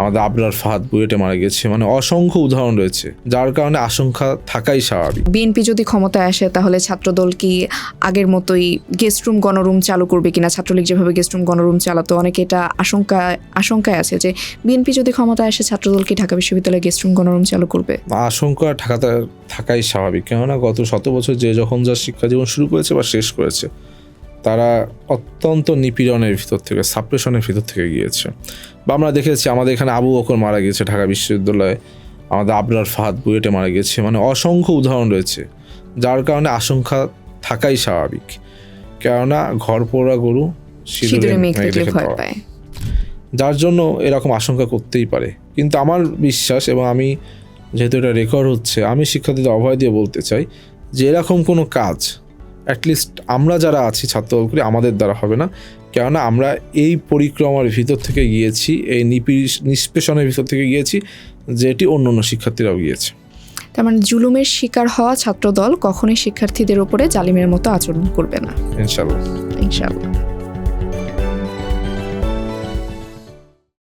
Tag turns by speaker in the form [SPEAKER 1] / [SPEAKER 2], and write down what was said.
[SPEAKER 1] আমাদের আবরার ফাহাদ বুয়েটে মারা গেছে। মানে অসংখ্য উদাহরণ রয়েছে যার কারণে আশঙ্কা থাকাই স্বাভাবিক।
[SPEAKER 2] বিএনপি যদি ক্ষমতায় আসে তাহলে ছাত্রদল কি আগের মতোই গেস্ট রুম গণরুম চালু করবে কিনা? ছাত্রলীগ যেভাবে গেস্ট রুম গণরুম চালাতো অনেকে এটা আশঙ্কা আশঙ্কায় আছে যে বিএনপি যদি ক্ষমতায় আসে ছাত্রদল কি ঢাকা বিশ্ববিদ্যালয়ে গেস্ট রুম গণরুম চালু করবে?
[SPEAKER 1] আশঙ্কা থাকাটা থাকাই স্বাভাবিক। কেননা গত শত বছর যে যখন যা শিক্ষা জীবন শুরু করেছে বা শেষ করেছে তারা অত্যন্ত নিপীড়নের ভিতর থেকে সাপ্রেশনের ভিতর থেকে গিয়েছে। বা আমরা দেখেছি আমাদের এখানে আবু বকর মারা গিয়েছে ঢাকা বিশ্ববিদ্যালয়ে আমাদের আবরার ফাহাদ বুয়েটে মারা গিয়েছে। মানে অসংখ্য উদাহরণ রয়েছে যার কারণে আশঙ্কা থাকাই স্বাভাবিক। কেননা ঘর পোড়া গরু যার জন্য এরকম আশঙ্কা করতেই পারে। কিন্তু আমার বিশ্বাস এবং আমি যেহেতু এটা রেকর্ড হচ্ছে আমি শিক্ষার্থীদের অভয় দিয়ে বলতে চাই যে এরকম কোনো কাজ অ্যাটলিস্ট আমরা যারা আছি ছাত্র করি আমাদের দ্বারা হবে না। কেননা আমরা এই পরিক্রমার ভিতর থেকে গিয়েছি এই নিষ্পেষণের ভিতর থেকে গিয়েছি যেটি অন্য অন্য শিক্ষার্থীরাও গিয়েছে।
[SPEAKER 2] তার মানে জুলুমের শিকার হওয়া ছাত্রদল কখনোই শিক্ষার্থীদের ওপরে জালিমের মতো আচরণ করবে না।
[SPEAKER 1] ইনশাল্লাহ
[SPEAKER 2] ইনশাআল্লাহ।